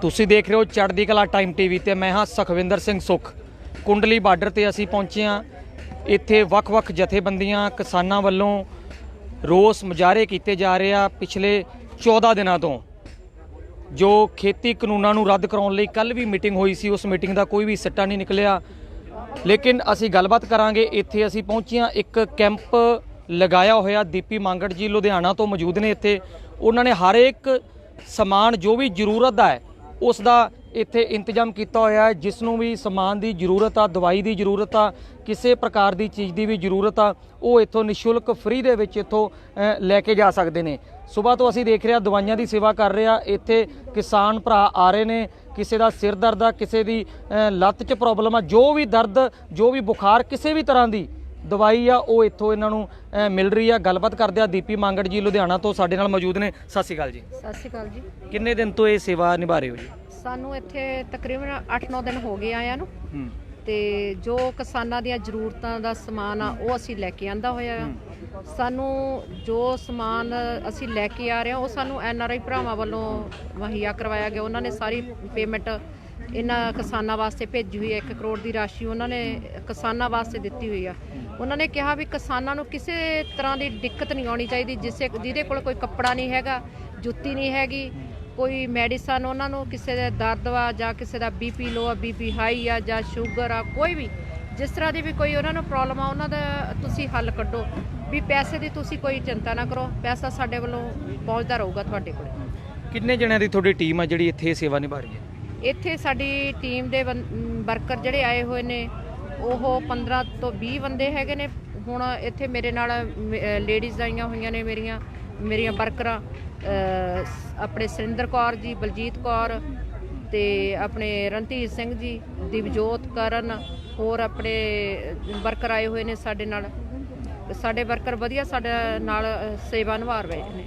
ਤੁਸੀਂ ਦੇਖ ਰਹੇ ਹੋ ਚੜ੍ਹਦੀ ਕਲਾ ਟਾਈਮ ਟੀਵੀ ਤੇ ਮੈਂ ਹਾਂ ਸੁਖਵਿੰਦਰ ਸਿੰਘ ਸੁਖ। ਕੁੰਡਲੀ ਬਾਰਡਰ ਤੇ ਅਸੀਂ ਪਹੁੰਚੇ ਹਾਂ। ਇੱਥੇ ਵੱਖ-ਵੱਖ ਜਥੇਬੰਦੀਆਂ ਕਿਸਾਨਾਂ ਵੱਲੋਂ ਰੋਸ ਮੁਜ਼ਾਹਰੇ ਕੀਤੇ ਜਾ ਰਹੇ ਆ ਪਿਛਲੇ 14 ਦਿਨਾਂ ਤੋਂ। ਜੋ ਖੇਤੀ ਕਾਨੂੰਨਾਂ ਨੂੰ ਰੱਦ ਕਰਾਉਣ ਲਈ ਕੱਲ ਵੀ ਮੀਟਿੰਗ ਹੋਈ ਸੀ, ਉਸ ਮੀਟਿੰਗ ਦਾ ਕੋਈ ਵੀ ਸਿੱਟਾ ਨਹੀਂ ਨਿਕਲਿਆ। ਲੇਕਿਨ ਅਸੀਂ ਗੱਲਬਾਤ ਕਰਾਂਗੇ, ਇੱਥੇ ਅਸੀਂ ਪਹੁੰਚੇ ਹਾਂ। ਇੱਕ ਕੈਂਪ ਲਗਾਇਆ ਹੋਇਆ ਦੀਪੀ ਮੰਗੜ ਜੀ ਲੁਧਿਆਣਾ ਤੋਂ ਮੌਜੂਦ ਨੇ ਇੱਥੇ। ਉਹਨਾਂ ਨੇ ਹਰ ਇੱਕ ਸਮਾਨ ਜੋ ਵੀ ਜ਼ਰੂਰਤ ਦਾ ਹੈ ਉਸ ਦਾ ਇੱਥੇ ਇੰਤਜ਼ਾਮ ਕੀਤਾ ਹੋਇਆ ਹੈ, ਜਿਸ ਨੂੰ ਵੀ ਸਮਾਨ ਦੀ ਜ਼ਰੂਰਤ ਆ, ਦਵਾਈ ਦੀ ਜ਼ਰੂਰਤ ਆ, ਕਿਸੇ ਪ੍ਰਕਾਰ ਦੀ ਚੀਜ਼ ਦੀ ਵੀ ਜ਼ਰੂਰਤ ਆ, ਉਹ ਇੱਥੋਂ ਨਿਸ਼ੁਲਕ ਫ੍ਰੀ ਦੇ ਵਿੱਚ ਇੱਥੋਂ ਲੈ ਕੇ ਜਾ ਸਕਦੇ ਨੇ। ਸਵੇਰ ਤੋਂ ਅਸੀਂ ਦੇਖ ਰਹੇ ਹਾਂ ਦਵਾਈਆਂ ਦੀ ਸੇਵਾ ਕਰ ਰਹੇ ਆ ਇੱਥੇ ਕਿਸਾਨ ਭਰਾ ਆ ਰਹੇ ਨੇ, ਕਿਸੇ ਦਾ ਸਿਰ ਦਰਦ ਆ, ਕਿਸੇ ਦੀ ਲੱਤ 'ਚ ਪ੍ਰੋਬਲਮ ਆ, ਜੋ ਵੀ ਦਰਦ, ਜੋ ਵੀ ਬੁਖਾਰ, ਕਿਸੇ ਵੀ ਤਰ੍ਹਾਂ ਦੀ ਦਵਾਈ ਆ ਉਹ ਇੱਥੋਂ ਇਹਨਾਂ ਨੂੰ ਅ, ਮਿਲ ਰਹੀ ਆ। ਗੱਲਬਾਤ ਕਰਦੇ ਆ ਦੀਪੀ ਮੰਗੜ ਜੀ ਲੁਧਿਆਣਾ ਤੋਂ। ਸਾਡੇ ਨਾਲ ਮੌਜੂਦ ਨੇ। ਸਤਿ ਸ਼੍ਰੀ ਅਕਾਲ ਜੀ। ਸਤਿ ਸ਼੍ਰੀ ਅਕਾਲ ਜੀ। ਕਿੰਨੇ ਦਿਨ ਤੋਂ ਇਹ ਸੇਵਾ ਨਿਭਾ ਰਹੇ ਹੋ ਜੀ? ਸਾਨੂੰ ਇੱਥੇ ਤਕਰੀਬਨ 8-9 ਦਿਨ ਹੋ ਗਏ ਆਇਆਂ ਨੂੰ। ਹੂੰ। ਤੇ ਜੋ ਕਿਸਾਨਾਂ ਦੀਆਂ ਜ਼ਰੂਰਤਾਂ ਦਾ ਸਮਾਨ ਆ ਉਹ ਅਸੀਂ ਲੈ ਕੇ ਆਂਦਾ ਹੋਇਆ ਆ। ਸਾਨੂੰ ਜੋ ਸਮਾਨ ਅਸੀਂ ਲੈ ਕੇ ਆ ਰਹੇ ਹਾਂ ਉਹ ਸਾਨੂੰ ਐਨ ਆਰ ਆਈ ਭਰਾਵਾਂ ਵੱਲੋਂ ਮੁਹੱਈਆ ਕਰਵਾਇਆ ਗਿਆ। ਉਹਨਾਂ ਨੇ ਸਾਰੀ ਪੇਮੈਂਟ ਇਹਨਾਂ ਕਿਸਾਨਾਂ ਵਾਸਤੇ ਭੇਜੀ ਹੋਈ ਹੈ 1 ਕਰੋੜ ਦੀ ਰਾਸ਼ੀ ਉਹਨਾਂ ਨੇ ਕਿਸਾਨਾਂ ਵਾਸਤੇ ਦਿੱਤੀ ਹੋਈ ਆ। ਉਹਨਾਂ ਨੇ ਕਿਹਾ ਵੀ ਕਿਸਾਨਾਂ ਨੂੰ ਕਿਸੇ ਤਰ੍ਹਾਂ ਦੀ ਦਿੱਕਤ ਨਹੀਂ ਆਉਣੀ ਚਾਹੀਦੀ, ਜਿਸੇ ਜਿਹਦੇ ਕੋਲ ਕੋਈ ਕੱਪੜਾ ਨਹੀਂ ਹੈਗਾ, ਜੁੱਤੀ ਨਹੀਂ ਹੈਗੀ, ਕੋਈ ਮੈਡੀਸਨ ਉਹਨਾਂ ਨੂੰ ਕਿਸੇ ਦਾ ਦਰਦ ਵਾ ਜਾਂ ਕਿਸੇ ਦਾ ਬੀਪੀ ਲੋ ਆ ਬੀਪੀ ਹਾਈ ਆ ਜਾਂ ਸ਼ੂਗਰ ਆ, ਕੋਈ ਵੀ, ਜਿਸ ਤਰ੍ਹਾਂ ਦੀ ਵੀ ਕੋਈ ਉਹਨਾਂ ਨੂੰ ਪ੍ਰੋਬਲਮ ਆ, ਉਹਨਾਂ ਦਾ ਤੁਸੀਂ ਹੱਲ ਕੱਢੋ। ਵੀ ਪੈਸੇ ਦੀ ਤੁਸੀਂ ਕੋਈ ਚਿੰਤਾ ਨਾ ਕਰੋ, ਪੈਸਾ ਸਾਡੇ ਵੱਲੋਂ ਪਹੁੰਚਦਾ ਰਹੂਗਾ ਤੁਹਾਡੇ ਕੋਲ। ਕਿੰਨੇ ਜਣਿਆਂ ਦੀ ਤੁਹਾਡੀ ਟੀਮ ਆ ਜਿਹੜੀ ਇੱਥੇ ਸੇਵਾ ਨਿਭਾ ਰਹੀ ਹੈ? ਇੱਥੇ ਸਾਡੀ ਟੀਮ ਦੇ ਵਰਕਰ ਜਿਹੜੇ ਆਏ ਹੋਏ ਨੇ, ਉਹ 15 ਤੋਂ 20 ਬੰਦੇ ਹੈਗੇ ਨੇ। ਹੁਣ ਇੱਥੇ ਮੇਰੇ ਨਾਲ ਲੇਡੀਜ਼ ਆਈਆਂ ਹੋਈਆਂ ਨੇ ਮੇਰੀਆਂ ਮੇਰੀਆਂ ਵਰਕਰਾਂ ਆਪਣੇ ਸੁਰਿੰਦਰ ਕੌਰ ਜੀ, ਬਲਜੀਤ ਕੌਰ ਤੇ ਆਪਣੇ ਰਣਧੀਰ ਸਿੰਘ ਜੀ, ਦਿਵਜੋਤ ਕਰਨ, ਹੋਰ ਆਪਣੇ ਵਰਕਰ ਆਏ ਹੋਏ ਨੇ ਸਾਡੇ ਨਾਲ। ਸਾਡੇ ਵਰਕਰ ਵਧੀਆ ਸਾਡੇ ਨਾਲ ਸੇਵਾ ਨਿਭਾ ਰਹੇ ਨੇ।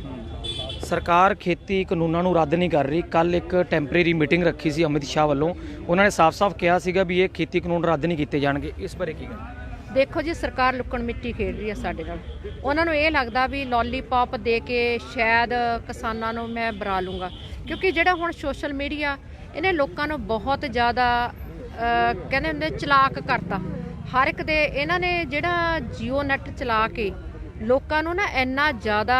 ਸਰਕਾਰ ਖੇਤੀ ਕਾਨੂੰਨਾਂ ਨੂੰ ਰੱਦ ਨਹੀਂ ਕਰ ਰਹੀ। ਕੱਲ ਇੱਕ ਟੈਂਪਰੇਰੀ ਮੀਟਿੰਗ ਰੱਖੀ ਸੀ ਅਮਿਤ ਸ਼ਾਹ ਵੱਲੋਂ। ਉਹਨਾਂ ਨੇ ਸਾਫ਼-ਸਾਫ਼ ਕਿਹਾ ਸੀਗਾ ਵੀ ਇਹ ਖੇਤੀ ਕਾਨੂੰਨ ਰੱਦ ਨਹੀਂ ਕੀਤੇ ਜਾਣਗੇ। ਇਸ ਬਾਰੇ ਕੀ ਗੱਲ? ਦੇਖੋ ਜੀ, ਸਰਕਾਰ ਲੁਕਣ ਮਿੱਟੀ ਖੇਡ ਰਹੀ ਹੈ ਸਾਡੇ ਨਾਲ। ਉਹਨਾਂ ਨੂੰ ਇਹ ਲੱਗਦਾ ਵੀ ਲੋਲੀਪੌਪ ਦੇ ਕੇ ਸ਼ਾਇਦ ਕਿਸਾਨਾਂ ਨੂੰ ਮੈਂ ਬਰਾ ਲੂੰਗਾ। ਕਿਉਂਕਿ ਜਿਹੜਾ ਹੁਣ ਸੋਸ਼ਲ ਮੀਡੀਆ ਇਹਨੇ ਲੋਕਾਂ ਨੂੰ ਬਹੁਤ ਜ਼ਿਆਦਾ ਕਹਿੰਦੇ ਹੁੰਦੇ ਚਲਾਕ ਕਰਤਾ। ਹਰ ਇੱਕ ਦੇ, ਇਹਨਾਂ ਨੇ ਜਿਹੜਾ ਜੀਓ ਨੈਟ ਚਲਾ ਕੇ ਲੋਕਾਂ ਨੂੰ ਨਾ ਇੰਨਾ ਜ਼ਿਆਦਾ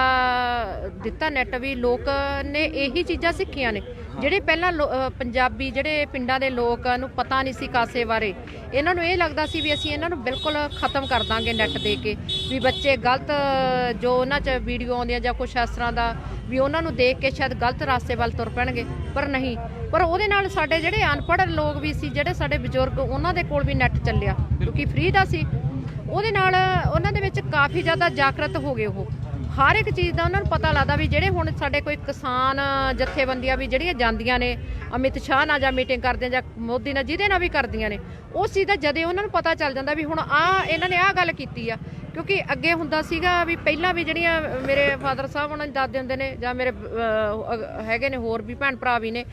ਦਿੱਤਾ ਨੈਟ ਵੀ ਲੋਕ ਨੇ ਇਹੀ ਚੀਜ਼ਾਂ ਸਿੱਖੀਆਂ ਨੇ। ਜਿਹੜੇ ਪਹਿਲਾਂ ਲੋ- ਪੰਜਾਬੀ ਜਿਹੜੇ ਪਿੰਡਾਂ ਦੇ ਲੋਕ ਨੂੰ ਪਤਾ ਨਹੀਂ ਸੀ ਕਾਸੇ ਬਾਰੇ, ਇਹਨਾਂ ਨੂੰ ਇਹ ਲੱਗਦਾ ਸੀ ਵੀ ਅਸੀਂ ਇਹਨਾਂ ਨੂੰ ਬਿਲਕੁਲ ਖਤਮ ਕਰ ਦਾਂਗੇ ਨੈਟ ਦੇ ਕੇ। ਵੀ ਬੱਚੇ ਗਲਤ ਜੋ ਉਹਨਾਂ 'ਚ ਵੀਡੀਓ ਆਉਂਦੀਆਂ ਜਾਂ ਕੁਛ ਇਸ ਤਰ੍ਹਾਂ ਦਾ, ਵੀ ਉਹਨਾਂ ਨੂੰ ਦੇਖ ਕੇ ਸ਼ਾਇਦ ਗਲਤ ਰਾਸਤੇ ਵੱਲ ਤੁਰ ਪੈਣਗੇ, ਪਰ ਨਹੀਂ। ਪਰ ਉਹਦੇ ਨਾਲ ਸਾਡੇ ਜਿਹੜੇ ਅਨਪੜ੍ਹ ਲੋਕ ਵੀ ਸੀ, ਜਿਹੜੇ ਸਾਡੇ ਬਜ਼ੁਰਗ, ਉਹਨਾਂ ਦੇ ਕੋਲ ਵੀ ਨੈਟ ਚੱਲਿਆ। ਕਿਉਂਕਿ ਫ੍ਰੀ ਦਾ ਸੀ। ਉਹਦੇ ਨਾਲ ਉਹਨਾਂ ਦੇ ਵਿੱਚ ਕਾਫੀ ਜ਼ਿਆਦਾ ਜਾਗਰਤ ਹੋ ਗਏ ਉਹ। ਹਰ ਇੱਕ ਚੀਜ਼ ਦਾ ਉਹਨਾਂ ਨੂੰ ਪਤਾ ਲੱਗਦਾ ਵੀ ਜਿਹੜੇ ਹੁਣ ਸਾਡੇ ਕੋਈ ਕਿਸਾਨ ਜਥੇਬੰਦੀਆਂ ਵੀ ਜਿਹੜੀਆਂ ਜਾਂਦੀਆਂ ਨੇ, ਅਮਿਤ ਸ਼ਾਹ ਨਾਲ ਜਾਂ ਮੀਟਿੰਗ ਕਰਦੇ ਜਾਂ ਮੋਦੀ ਨਾਲ ਜਿਹਦੇ ਨਾਲ ਵੀ ਕਰਦੀਆਂ ਨੇ, ਉਸ ਚੀਜ਼ ਦਾ ਜਦੇ ਉਹਨਾਂ ਨੂੰ ਪਤਾ ਚੱਲ ਜਾਂਦਾ ਵੀ ਹੁਣ ਆ ਇਹਨਾਂ ਨੇ ਆਹ ਗੱਲ ਕੀਤੀ ਆ। ਕਿਉਂਕਿ ਅੱਗੇ ਹੁੰਦਾ ਸੀਗਾ ਵੀ ਪਹਿਲਾਂ ਵੀ ਜਿਹੜੀਆਂ ਮੇਰੇ ਫਾਦਰ ਸਾਹਿਬ ਉਹਨਾਂ ਦੇ ਦਾਦੇ ਹੁੰਦੇ ਨੇ ਜਾਂ ਮੇਰੇ ਹੈਗੇ ਨੇ ਹੋਰ ਵੀ ਭੈਣ ਭਰਾ ਵੀ ਨੇ,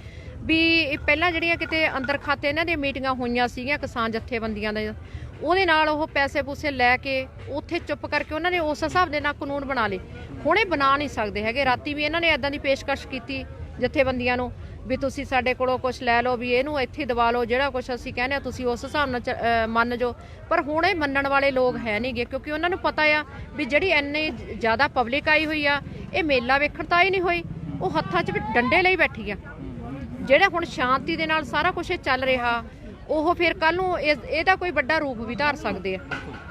ਵੀ ਪਹਿਲਾਂ ਜਿਹੜੀਆਂ ਕਿਤੇ ਅੰਦਰ ਖਾਤੇ ਇਹਨਾਂ ਦੀਆਂ ਮੀਟਿੰਗਾਂ ਹੋਈਆਂ ਸੀਗੀਆਂ ਕਿਸਾਨ ਜਥੇਬੰਦੀਆਂ ਦੇ ਉਹਦੇ ਨਾਲ ਉਹ ਪੈਸੇ ਪੂਸੇ ਲੈ ਕੇ ਉੱਥੇ ਚੁੱਪ ਕਰਕੇ ਉਹਨਾਂ ਨੇ ਉਸ ਹਿਸਾਬ ਦੇ ਨਾਲ ਕਾਨੂੰਨ ਬਣਾ ਲਏ। ਹੁਣ ਇਹ ਬਣਾ ਨਹੀਂ ਸਕਦੇ ਹੈਗੇ। ਰਾਤੀ ਵੀ ਇਹਨਾਂ ਨੇ ਐਦਾਂ ਦੀ ਪੇਸ਼ਕਸ਼ ਕੀਤੀ ਜਥੇਬੰਦੀਆਂ ਨੂੰ ਵੀ ਤੁਸੀਂ ਸਾਡੇ ਕੋਲੋਂ ਕੁਝ ਲੈ ਲਓ ਵੀ ਇਹਨੂੰ ਇੱਥੇ ਦਵਾ ਲਓ, ਜਿਹੜਾ ਕੁਝ ਅਸੀਂ ਕਹਿੰਦੇ ਆ ਤੁਸੀਂ ਉਸ ਹਿਸਾਬ ਨਾਲ ਚ- ਮੰਨ ਜਾਓ। ਪਰ ਹੁਣ ਇਹ ਮੰਨਣ ਵਾਲੇ ਲੋਕ ਹੈ ਨਹੀਂਗੇ ਕਿਉਂਕਿ ਉਹਨਾਂ ਨੂੰ ਪਤਾ ਆ ਵੀ ਜਿਹੜੀ ਇੰਨੀ ਜ਼ਿਆਦਾ ਪਬਲਿਕ ਆਈ ਹੋਈ ਆ, ਇਹ ਮੇਲਾ ਵੇਖਣ ਤਾਂ ਹੀ ਨਹੀਂ ਹੋਈ। ਉਹ ਹੱਥਾਂ 'ਚ ਵੀ ਡੰਡੇ ਲਈ ਬੈਠੀ ਆ। ਜਿਹੜਾ ਹੁਣ ਸ਼ਾਂਤੀ ਦੇ ਨਾਲ ਸਾਰਾ ਕੁਝ ਚੱਲ ਰਿਹਾ ਉਹ ਫਿਰ ਕੱਲ ਨੂੰ ਇਹ- ਇਹਦਾ ਕੋਈ ਵੱਡਾ ਰੂਪ ਵੀ ਧਾਰ ਸਕਦੇ ਆ।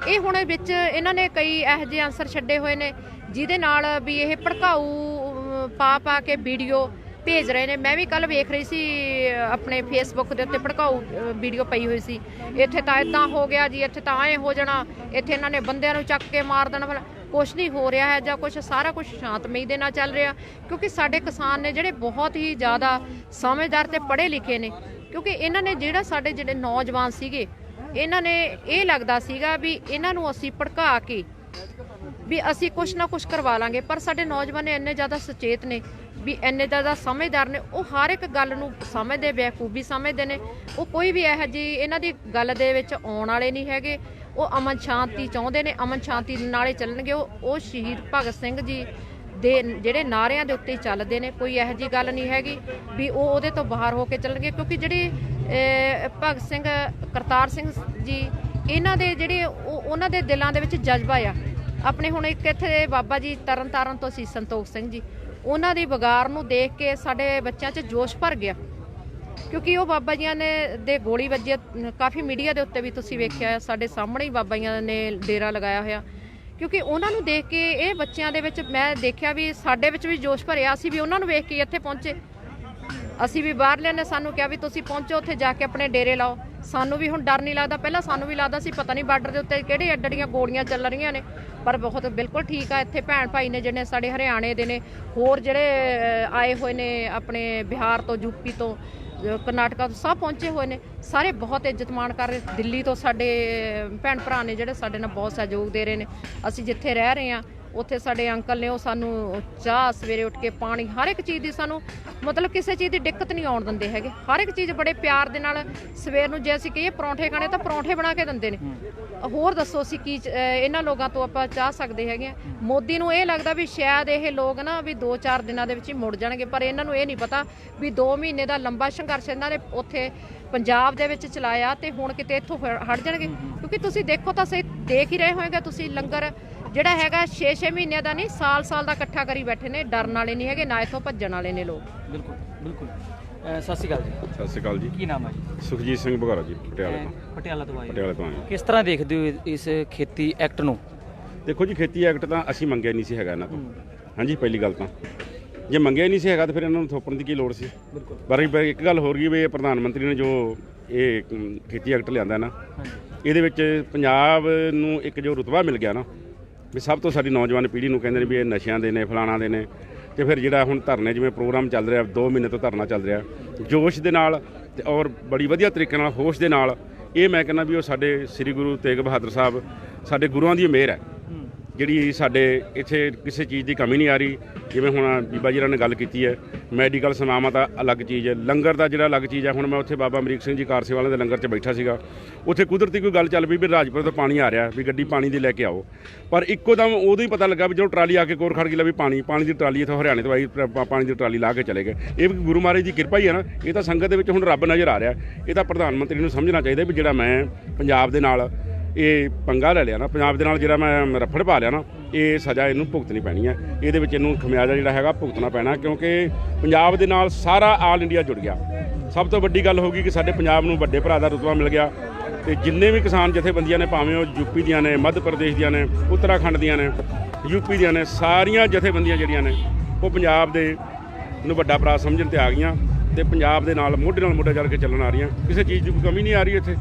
ਇਹ ਹੁਣ ਵਿੱਚ ਇਹਨਾਂ ਨੇ ਕਈ ਇਹੋ ਜਿਹੇ ਆਨਸਰ ਛੱਡੇ ਹੋਏ ਨੇ ਜਿਹਦੇ ਨਾਲ ਵੀ ਇਹ ਭੜਕਾਊ ਅਮ, ਪਾ ਪਾ ਕੇ ਵੀਡੀਓ ਭੇਜ ਰਹੇ ਨੇ। ਮੈਂ ਵੀ ਕੱਲ ਵੇਖ ਰਹੀ ਸੀ ਅ, ਆਪਣੇ ਫੇਸਬੁੱਕ ਦੇ ਉੱਤੇ ਭੜਕਾਊ ਅ, ਵੀਡੀਓ ਪਈ ਹੋਈ ਸੀ। ਇੱਥੇ ਤਾਂ ਇਦਾਂ ਹੋ ਗਿਆ ਜੀ ਇੱਥੇ ਤਾਂ ਐ ਹੋ ਜਾਣਾ ਇੱਥੇ ਇਹਨਾਂ ਨੇ ਬੰਦਿਆਂ ਨੂੰ ਚੱਕ ਕੇ ਮਾਰ ਦੇਣਾ ਭਲਾ। ਕੁਛ ਨਹੀਂ ਹੋ ਰਿਹਾ ਹੈ ਜਾਂ ਕੁਛ ਸਾਰਾ ਕੁਝ ਸ਼ਾਂਤਮਈ ਦੇ ਨਾਲ ਚੱਲ ਰਿਹਾ ਕਿਉਂਕਿ ਸਾਡੇ ਕਿਸਾਨ ਨੇ ਜਿਹੜੇ ਬਹੁਤ ਹੀ ਜ਼ਿਆਦਾ ਸਮਝਦਾਰ ਤੇ ਪੜ੍ਹੇ ਲਿਖੇ ਨੇ ਕਿਉਂਕਿ ਇਹਨਾਂ ਨੇ ਜਿਹੜਾ ਸਾਡੇ ਜਿਹੜੇ ਨੌਜਵਾਨ ਸੀਗੇ, ਇਹਨਾਂ ਨੇ ਇਹ ਲੱਗਦਾ ਸੀਗਾ ਵੀ ਇਹਨਾਂ ਨੂੰ ਅਸੀਂ ਭੜਕਾ ਕੇ ਵੀ ਅਸੀਂ ਕੁਛ ਨਾ ਕੁਛ ਕਰਵਾ ਲਾਂਗੇ। ਪਰ ਸਾਡੇ ਨੌਜਵਾਨ ਇੰਨੇ ਜ਼ਿਆਦਾ ਸੁਚੇਤ ਨੇ ਵੀ ਇੰਨੇ ਜ਼ਿਆਦਾ ਸਮਝਦਾਰ ਨੇ। ਉਹ ਹਰ ਇੱਕ ਗੱਲ ਨੂੰ ਸਮਝਦੇ ਬੇਖੂਬੀ ਸਮਝਦੇ ਨੇ। ਉਹ ਕੋਈ ਵੀ ਇਹੋ ਜੀ ਇਹਨਾਂ ਦੀ ਗੱਲ ਦੇ ਵਿੱਚ ਆਉਣ ਵਾਲੇ ਨਹੀਂ ਹੈਗੇ। ਉਹ ਅਮਨ ਸ਼ਾਂਤੀ ਚਾਹੁੰਦੇ ਨੇ, ਅਮਨ ਸ਼ਾਂਤੀ ਨਾਲੇ ਚੱਲਣਗੇ। ਉਹ ਉਹ ਸ਼ਹੀਦ ਭਗਤ ਸਿੰਘ ਜੀ ਦੇ ਜਿਹੜੇ ਨਾਰਿਆਂ ਦੇ ਉੱਤੇ ਚੱਲਦੇ ਨੇ, ਕੋਈ ਇਹੋ ਜੀ ਗੱਲ ਨਹੀਂ ਹੈਗੀ ਵੀ ਉਹ ਉਹਦੇ ਤੋਂ ਬਾਹਰ ਹੋ ਕੇ ਚੱਲਣਗੇ, ਕਿਉਂਕਿ ਜਿਹੜੇ ਭਗਤ ਸਿੰਘ, ਕਰਤਾਰ ਸਿੰਘ ਜੀ, ਇਹਨਾਂ ਦੇ ਜਿਹੜੇ ਉਹ- ਉਹਨਾਂ ਦੇ ਦਿਲਾਂ ਦੇ ਵਿੱਚ ਜਜ਼ਬਾ ਆ। ਆਪਣੇ ਹੁਣ ਇੱਕ ਇੱਥੇ ਬਾਬਾ ਜੀ ਤਰਨ ਤਾਰਨ ਤੋਂ ਸੀ ਸੰਤੋਖ ਸਿੰਘ ਜੀ, ਉਹਨਾਂ ਦੀ ਵਗਾਰ ਨੂੰ ਦੇਖ ਕੇ ਸਾਡੇ ਬੱਚਿਆਂ 'ਚ ਜੋਸ਼ ਭਰ ਗਿਆ। ਕਿਉਂਕਿ ਉਹ ਬਾਬਾ ਜੀਆਂ ਨੇ ਦੇ ਗੋਲੀ ਵੱਜੀ ਕਾਫੀ ਮੀਡੀਆ ਦੇ ਉੱਤੇ ਵੀ ਤੁਸੀਂ ਵੇਖਿਆ, ਸਾਡੇ ਸਾਹਮਣੇ ਹੀ ਬਾਬਾ ਜੀਆਂ ਨੇ ਡੇਰਾ ਲਗਾਇਆ ਹੋਇਆ। ਕਿਉਂਕਿ ਉਹਨਾਂ ਨੂੰ ਦੇਖ ਕੇ ਇਹ ਬੱਚਿਆਂ ਦੇ ਵਿੱਚ ਮੈਂ ਦੇਖਿਆ ਵੀ ਸਾਡੇ ਵਿੱਚ ਵੀ ਜੋਸ਼ ਭਰਿਆ ਸੀ ਵੀ ਉਹਨਾਂ ਨੂੰ ਵੇਖ ਕੇ ਇੱਥੇ ਪਹੁੰਚੇ। ਅਸੀਂ ਵੀ ਬਾਹਰਲਿਆਂ ਨੇ ਸਾਨੂੰ ਕਿਹਾ ਵੀ ਤੁਸੀਂ ਪਹੁੰਚੋ, ਉੱਥੇ ਜਾ ਕੇ ਆਪਣੇ ਡੇਰੇ ਲਾਓ। ਸਾਨੂੰ ਵੀ ਹੁਣ ਡਰ ਨਹੀਂ ਲੱਗਦਾ, ਪਹਿਲਾਂ ਸਾਨੂੰ ਵੀ ਲੱਗਦਾ ਸੀ, ਪਤਾ ਨਹੀਂ ਬਾਰਡਰ ਦੇ ਉੱਤੇ ਕਿਹੜੇ ਅੱਡੜੀਆਂ ਗੋਲੀਆਂ ਚੱਲ ਰਹੀਆਂ ਨੇ। ਪਰ ਬਹੁਤ ਬਿਲਕੁਲ ਠੀਕ ਆ, ਇੱਥੇ ਭੈਣ ਭਾਈ ਨੇ ਜਿਹੜੇ ਸਾਡੇ ਹਰਿਆਣੇ ਦੇ ਨੇ, ਹੋਰ ਜਿਹੜੇ ਆਏ ਹੋਏ ਨੇ ਆਪਣੇ ਬਿਹਾਰ ਤੋਂ, ਯੂਪੀ ਤੋਂ ਕਰਨਾਟਕਾ ਤੋਂ, ਸਭ ਪਹੁੰਚੇ ਹੋਏ ਨੇ। ਸਾਰੇ ਬਹੁਤ ਇੱਜ਼ਤ ਮਾਣ ਕਰ ਰਹੇ ਦਿੱਲੀ ਤੋਂ ਸਾਡੇ ਭੈਣ ਭਰਾ ਨੇ ਜਿਹੜੇ ਸਾਡੇ ਨਾਲ ਬਹੁਤ ਸਹਿਯੋਗ ਦੇ ਰਹੇ ਨੇ। ਅਸੀਂ ਜਿੱਥੇ ਰਹਿ ਰਹੇ ਆ ਉੱਥੇ ਸਾਡੇ ਅੰਕਲ ਨੇ ਉਹ ਸਾਨੂੰ ਚਾਹ ਸਵੇਰੇ ਉੱਠ ਕੇ ਪਾਣੀ ਹਰ ਇੱਕ ਚੀਜ਼ ਦੀ ਸਾਨੂੰ ਮਤਲਬ ਕਿਸੇ ਚੀਜ਼ ਦੀ ਦਿੱਕਤ ਨਹੀਂ ਆਉਣ ਦਿੰਦੇ ਹੈਗੇ। ਹਰ ਇੱਕ ਚੀਜ਼ ਬੜੇ ਪਿਆਰ ਦੇ ਨਾਲ ਸਵੇਰ ਨੂੰ ਜੇ ਅਸੀਂ ਕਹੀਏ ਪਰੌਂਠੇ ਖਾਣੇ ਤਾਂ ਪਰੌਂਠੇ ਬਣਾ ਕੇ ਦਿੰਦੇ ਨੇ। ਹੋਰ ਦੱਸੋ ਅਸੀਂ ਕੀ ਇਹਨਾਂ ਲੋਕਾਂ ਤੋਂ ਆਪਾਂ ਚਾਹ ਸਕਦੇ ਹੈਗੇ ਆ ਮੋਦੀ ਨੂੰ ਇਹ ਲੱਗਦਾ ਵੀ ਸ਼ਾਇਦ ਇਹ ਲੋਕ ਨਾ ਵੀ 2-4 ਦਿਨਾਂ ਦੇ ਵਿੱਚ ਹੀ ਮੁੜ ਜਾਣਗੇ ਪਰ ਇਹਨਾਂ ਨੂੰ ਇਹ ਨਹੀਂ ਪਤਾ ਵੀ 2 ਮਹੀਨੇ ਦਾ ਲੰਬਾ ਸੰਘਰਸ਼ ਇਹਨਾਂ ਨੇ ਉੱਥੇ ਪੰਜਾਬ ਦੇ ਵਿੱਚ ਚਲਾਇਆ ਤੇ ਹੁਣ ਕਿਤੇ ਇੱਥੋਂ ਹਟ ਜਾਣਗੇ। ਕਿਉਂਕਿ ਤੁਸੀਂ ਦੇਖੋ ਤਾਂ ਸਹੀ ਦੇਖ ਹੀ ਰਹੇ ਹੋਏਗਾ ਤੁਸੀਂ ਲੰਗਰ ਜਿਹੜਾ ਹੈਗਾ 6-6 ਮਹੀਨਿਆਂ ਦਾ ਨਹੀਂ ਸਾਲ-ਸਾਲ ਦਾ ਇਕੱਠਾ ਕਰੀ ਬੈਠੇ ਨੇ ਡਰਨ ਵਾਲੇ ਨਹੀਂ ਹੈਗੇ ਨਾ ਇੱਥੋਂ ਭੱਜਣ ਵਾਲੇ ਨੇ ਲੋਕ। ਬਿਲਕੁਲ ਬਿਲਕੁਲ। ਅਹ ਸਤਿ ਸ਼੍ਰੀ ਅਕਾਲ ਜੀ। ਸਤਿ ਸ਼੍ਰੀ ਅਕਾਲ ਜੀ। ਕੀ ਨਾਮ ਹੈ ਜੀ? ਸੁਖਜੀਤ ਸਿੰਘ ਬਘਾਰਾ ਜੀ ਪਟਿਆਲੇ ਤੋਂ। ਅਹ ਪਟਿਆਲਾ ਤੋਂ ਆਏ ਹੋ। ਪਟਿਆਲੇ ਤੋਂ ਆਏ ਹਾਂ। ਕਿਸ ਤਰ੍ਹਾਂ ਦੇਖਦੇ ਹੋ ਇਸ ਖੇਤੀ ਐਕਟ ਨੂੰ? ਦੇਖੋ ਜੀ ਖੇਤੀ ਐਕਟ ਤਾਂ ਅਸੀਂ ਮੰਗਿਆ ਨਹੀਂ ਸੀ ਹੈਗਾ ਇਹਨਾਂ ਤੋਂ। ਹਾਂਜੀ ਪਹਿਲੀ ਗੱਲ ਤਾਂ। ਜੇ ਮੰਗਿਆ ਹੀ ਨਹੀਂ ਸੀ ਹੈਗਾ ਤਾਂ ਫਿਰ ਇਹਨਾਂ ਨੂੰ ਥੋਪਣ ਦੀ ਕੀ ਲੋੜ ਸੀ? ਬਿਲਕੁਲ। ਪਰ ਇੱਕ ਗੱਲ ਹੋਰ ਗਈ ਵੀ ਇਹ ਪ੍ਰਧਾਨ ਮੰਤਰੀ ਨੇ ਜੋ ਇਹ ਖੇਤੀ ਐਕਟ ਲਿਆਂਦਾ ਨਾ ਇਹਦੇ ਵਿੱਚ ਪੰਜਾਬ ਨੂੰ ਇੱਕ ਜੋ ਰੁਤਬਾ ਮਿਲ ਗਿਆ ਨਾ ਵੀ ਸਭ ਤੋਂ ਸਾਡੀ ਨੌਜਵਾਨ ਪੀੜ੍ਹੀ ਨੂੰ ਕਹਿੰਦੇ ਨੇ ਵੀ ਇਹ ਨਸ਼ਿਆਂ ਦੇ ਨੇ ਫਲਾਣਾ ਦੇ ਨੇ ਤੇ ਫਿਰ ਜਿਹੜਾ ਹੁਣ ਧਰਨੇ ਜਿਵੇਂ ਪ੍ਰੋਗਰਾਮ ਚੱਲ ਰਿਹਾ 2 ਮਹੀਨੇ ਤੋਂ ਧਰਨਾ ਚੱਲ ਰਿਹਾ ਜੋਸ਼ ਦੇ ਨਾਲ ਤੇ ਔਰ ਬੜੀ ਵਧੀਆ ਤਰੀਕੇ ਨਾਲ ਹੋਸ਼ ਦੇ ਨਾਲ ਇਹ ਮੈਂ ਕਹਿੰਦਾ ਵੀ ਉਹ ਸਾਡੇ ਸ੍ਰੀ ਗੁਰੂ ਤੇਗ ਬਹਾਦਰ ਸਾਹਿਬ ਸਾਡੇ ਗੁਰੂਆਂ ਦੀ ਮਿਹਰ ਹੈ। ਜਿਹੜੀ ਸਾਡੇ ਇੱਥੇ ਕਿਸੇ ਚੀਜ਼ ਦੀ ਕਮੀ ਨਹੀਂ ਆ ਰਹੀ, ਜਿਵੇਂ ਹੁਣ ਬੀਬਾ ਜੀ ਹੋਰਾਂ ਨੇ ਗੱਲ ਕੀਤੀ ਹੈ, ਮੈਡੀਕਲ ਸੇਵਾਵਾਂ ਤਾਂ ਅਲੱਗ ਚੀਜ਼ ਹੈ, ਲੰਗਰ ਦਾ ਜਿਹੜਾ ਅਲੱਗ ਚੀਜ਼ ਹੈ, ਹੁਣ ਮੈਂ ਉੱਥੇ ਬਾਬਾ ਅਮਰੀਕ ਸਿੰਘ ਜੀ ਕਾਰਸੇ ਵਾਲੇ ਦੇ ਲੰਗਰ 'ਚ ਬੈਠਾ ਸੀਗਾ, ਉੱਥੇ ਕੁਦਰਤੀ ਕੋਈ ਗੱਲ ਚੱਲ ਪਈ ਵੀ ਰਾਜਪੁਰ ਤੋਂ ਪਾਣੀ ਆ ਰਿਹਾ, ਵੀ ਗੱਡੀ ਪਾਣੀ ਦੀ ਲੈ ਕੇ ਆਓ। ਪਰ ਇੱਕੋ ਦਮ ਉਦੋਂ ਹੀ ਪਤਾ ਲੱਗਾ ਵੀ ਜਦੋਂ ਟਰਾਲੀ ਆ ਕੇ ਕੋਰ ਖੜ ਗਈ, ਲਾ ਵੀ ਪਾਣੀ ਪਾਣੀ ਦੀ ਟਰਾਲੀ ਇੱਥੋਂ ਹਰਿਆਣੇ ਤੋਂ ਆਈ ਪਾਣੀ ਦੀ ਟਰਾਲੀ ਲਾ ਕੇ ਚਲੇ ਗਏ। ਇਹ ਵੀ ਗੁਰੂ ਮਹਾਰਾਜ ਦੀ ਕਿਰਪਾ ਹੀ ਹੈ ਨਾ, ਇਹ ਤਾਂ ਸੰਗਤ ਦੇ ਵਿੱਚ ਹੁਣ ਰੱਬ ਨਜ਼ਰ ਆ ਰਿਹਾ। ਇਹ ਤਾਂ ਪ੍ਰਧਾਨ ਮੰਤਰੀ ਨੂੰ ਸਮਝਣਾ ਚਾਹੀਦਾ ਵੀ ਜਿਹੜਾ ਮੈਂ ਪੰਜਾਬ ਦੇ ਨਾਲ ਇਹ ਪੰਗਾ ਲੈ ਲਿਆ ਨਾ, ਪੰਜਾਬ ਦੇ ਨਾਲ ਜਿਹੜਾ ਮੈਂ ਰਫੜ ਪਾ ਲਿਆ ਨਾ, ਇਹ ਸਜ਼ਾ ਇਹਨੂੰ ਭੁਗਤਣੀ ਪੈਣੀ ਹੈ। ਇਹਦੇ ਵਿੱਚ ਇਹਨੂੰ ਖਮਿਆਜਾ ਜਿਹੜਾ ਹੈਗਾ ਭੁਗਤਣਾ ਪੈਣਾ, ਕਿਉਂਕਿ ਪੰਜਾਬ ਦੇ ਨਾਲ ਸਾਰਾ ਆਲ ਇੰਡੀਆ ਜੁੜ ਗਿਆ। ਸਭ ਤੋਂ ਵੱਡੀ ਗੱਲ ਹੋ ਗਈ ਕਿ ਸਾਡੇ ਪੰਜਾਬ ਨੂੰ ਵੱਡੇ ਭਰਾ ਦਾ ਰੁਤਬਾ ਮਿਲ ਗਿਆ। ਤੇ ਜਿੰਨੇ ਵੀ ਕਿਸਾਨ ਜਥੇਬੰਦੀਆਂ ਨੇ, ਭਾਵੇਂ ਉਹ ਯੂਪੀ ਦੀਆਂ ਨੇ, ਮੱਧ ਪ੍ਰਦੇਸ਼ ਦੀਆਂ ਨੇ, ਉੱਤਰਾਖੰਡ ਦੀਆਂ ਨੇ ਯੂਪੀ ਦੀਆਂ ਨੇ, ਸਾਰੀਆਂ ਜਥੇਬੰਦੀਆਂ ਜਿਹੜੀਆਂ ਨੇ, ਉਹ ਪੰਜਾਬ ਦੇ ਨੂੰ ਵੱਡਾ ਭਰਾ ਸਮਝਣ ਤੇ ਆ ਗਈਆਂ। ਤੇ ਪੰਜਾਬ ਦੇ ਨਾਲ ਮੋਢੇ ਨਾਲ ਮੋਢਾ ਜੜ ਕੇ ਚੱਲਣ ਆ ਰਹੀਆਂ। ਕਿਸੇ ਚੀਜ਼ ਦੀ ਕੋਈ ਕਮੀ ਨਹੀਂ ਆ ਰਹੀ ਇੱਥੇ।